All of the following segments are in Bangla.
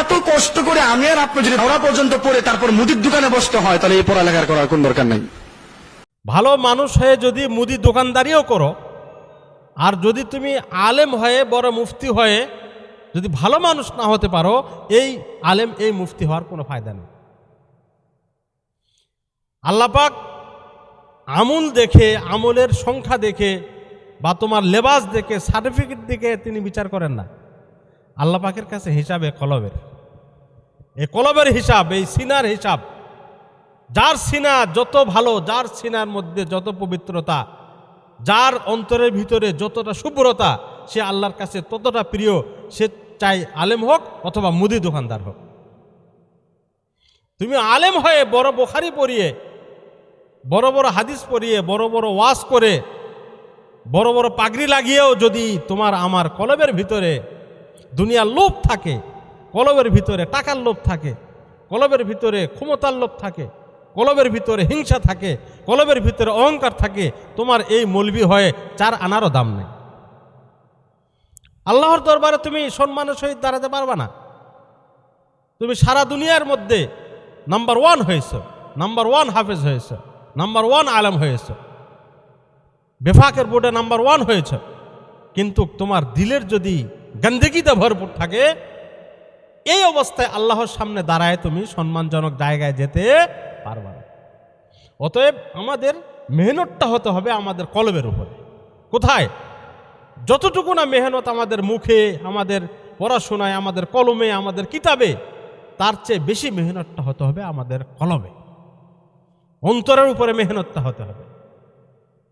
এত কষ্ট করে আমি আর আপনি যদি ওরা পর্যন্ত পড়ে তারপর মুদির দোকানে বসতে হয়, তাহলে এই পড়ালেখার করার কোন দরকার নাই। ভালো মানুষ হয়ে যদি মুদি দোকানদারিও করো, আর যদি তুমি আলেম হয়ে, বড় মুফতি হয়ে, যদি ভালো মানুষ না হতে পারো, এই আলেম, এই মুফতি হওয়ার কোনো ফায়দা নেই। আল্লাপাক আমুল দেখে, আমলের সংখ্যা দেখে, বা তোমার লেবাস দেখে, সার্টিফিকেট দেখে তিনি বিচার করেন না। আল্লাহ পাকের কাছে হিসাবে কলবের। এই কলবের হিসাব, এই সিনার হিসাব। যার সিনা যত ভালো, যার সিনার মধ্যে যত পবিত্রতা, যার অন্তরের ভিতরে যতটা শুভ্রতা সে আল্লাহর কাছে ততটা প্রিয়, সে চাই আলেম হোক অথবা মুদি দোকানদার হোক। তুমি আলেম হয়ে বড় বোখারি পড়িয়ে, বড় বড় হাদিস পড়িয়ে, বড় বড় ওয়াশ করে, বড় বড় পাগড়ি লাগিয়েও যদি তোমার আমার কলবের ভিতরে দুনিয়ার লোভ থাকে কলবের ভিতরে টাকার লোভ থাকে, কলবের ভিতরে ক্ষমতার লোভ থাকে, কলবের ভিতরে হিংসা থাকে, কলবের ভিতরে অহংকার থাকে, তোমার এই মলবি হয়ে চার আনারও দাম নেই। আল্লাহর দরবারে তুমি সম্মানের সহিত দাঁড়াতে পারবা না। তুমি সারা দুনিয়ার মধ্যে নাম্বার ওয়ান হয়েছ, নাম্বার ওয়ান হাফেজ হয়েছ, নাম্বার ওয়ান আলম হয়েছ, বেফাকের বোর্ডে নাম্বার ওয়ান হয়েছ, কিন্তু তোমার দিলের যদি গন্দেগিতে ভরপুর থাকে এই অবস্থায় আল্লাহর সামনে দাঁড়ায় তুমি সম্মানজনক জায়গায় যেতে পারবা না। অতএব আমাদের মেহনতটা হতে হবে আমাদের কলবের উপরে। কোথায়? যতটুকু না মেহনত আমাদের মুখে, আমাদের পড়াশোনায়, আমাদের কলমে, আমাদের কিতাবে, তার চেয়ে বেশি মেহনতটা হতে হবে আমাদের কলমে। অন্তরের উপরে মেহনতটা হতে হবে।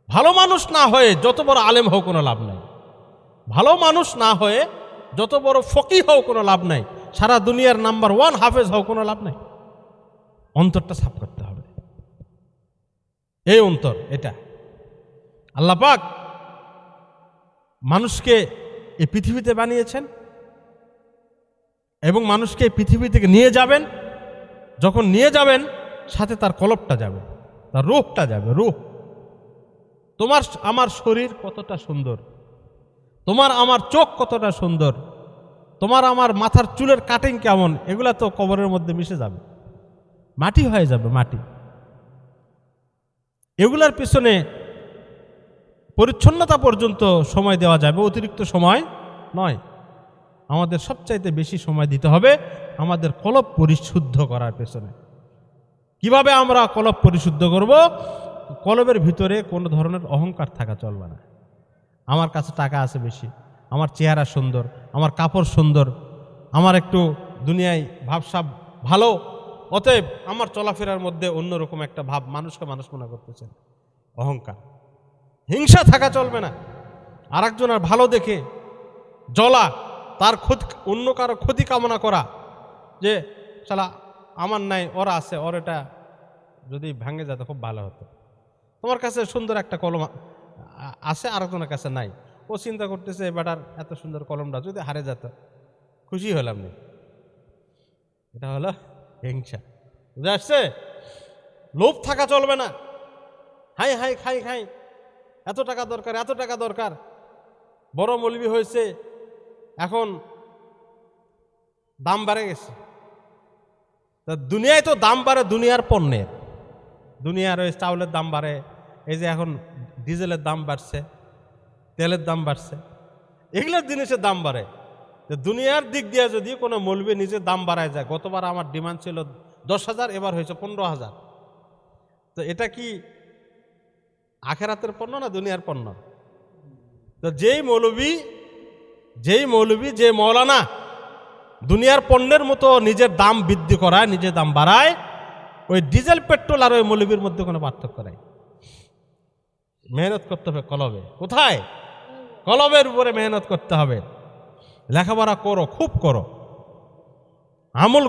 ভালো মানুষ না হয়ে যত বড় আলেম হোক কোনো লাভ নাই। ভালো মানুষ না হয়ে যত বড় ফকি হোক কোনো লাভ নাই। সারা দুনিয়ার নাম্বার ওয়ান হাফেজ হোক কোনো লাভ নাই। অন্তরটা সাফ করতে হবে। এই অন্তর, এটা। আল্লাহ পাক মানুষকে এই পৃথিবীতে বানিয়েছেন এবং মানুষকে এই পৃথিবী থেকে নিয়ে যাবেন। যখন নিয়ে যাবেন, সাথে তার কলপটা যাবে, তার রূপটা যাবে, রূপ। তোমার আমার শরীর কতটা সুন্দর, তোমার আমার চোখ কতটা সুন্দর তোমার আমার মাথার চুলের কাটিং কেমন? এগুলা তো কবরের মধ্যে মিশে যাবে। মাটি হয়ে যাবে, মাটি। এগুলার পিছনে পরিচ্ছন্নতা পর্যন্ত সময় দেওয়া যাবে, অতিরিক্ত সময় নয়। আমাদের সবচাইতে বেশি সময় দিতে হবে আমাদের কলব পরিশুদ্ধ করার পেছনে। কীভাবে আমরা কলব পরিশুদ্ধ করব? কলবের ভিতরে কোনো ধরনের অহংকার থাকা চলবে না। আমার কাছে টাকা আছে বেশি। আমার চেহারা সুন্দর, আমার কাপড় সুন্দর, আমার একটু দুনিয়ায় ভাবসাব ভালো, অতএব আমার চলাফেরার মধ্যে অন্যরকম একটা ভাব মানুষকে মানুষ মনে করতেছেন অহংকার। হিংসা থাকা চলবে না। আর একজনের ভালো দেখে জ্বলা তার ক্ষতি, অন্য কারও ক্ষতি কামনা করা যে, শালা, আমার নাই, ওরা আছে, ওর এটা যদি ভাঙে যেত খুব ভালো হতো। তোমার কাছে সুন্দর একটা কলম আছে, আরেকজনের কাছে নাই। ও চিন্তা করতেছে বেটার, এত সুন্দর কলমটা যদি হারে যেত, খুশি হলাম নি। এটা হলো হিংসা। বুঝে আসছে? লোভ থাকা চলবে না। হাই হাই, খাই খাই। এত টাকা দরকার, এত টাকা দরকার। বড় মলবি হয়েছে, এখন দাম বাড়ে গেছে। তা দুনিয়ায় তো দাম বাড়ে দুনিয়ার পণ্যের। দুনিয়ার ওই চাউলের দাম বাড়ে, এই যে এখন ডিজেলের দাম বাড়ছে। তেলের দাম বাড়ছে। এগুলোর জিনিসের দাম বাড়ে। তো দুনিয়ার দিক দিয়ে যদি কোনো মলবি নিজের দাম বাড়ায় যায়, গতবার আমার ডিমান্ড ছিল দশ হাজার, এবার হয়েছে পনেরো হাজার। তো এটা কি আখেরাতের পণ্য না দুনিয়ার পণ্য? তো যেই মৌলবী যেই মৌলবী, যে মৌলানা দুনিয়ার পণ্যের মতো নিজের দাম বৃদ্ধি করায়, নিজের দাম বাড়ায়, ওই ডিজেল, পেট্রোল আর ওই মৌলবীর মধ্যে কোনো পার্থক্য নেই। মেহনত করতে হবে কলবে। কোথায়? কলবের উপরে মেহনত করতে হবে। লেখাপড়া করো খুব করো। আমল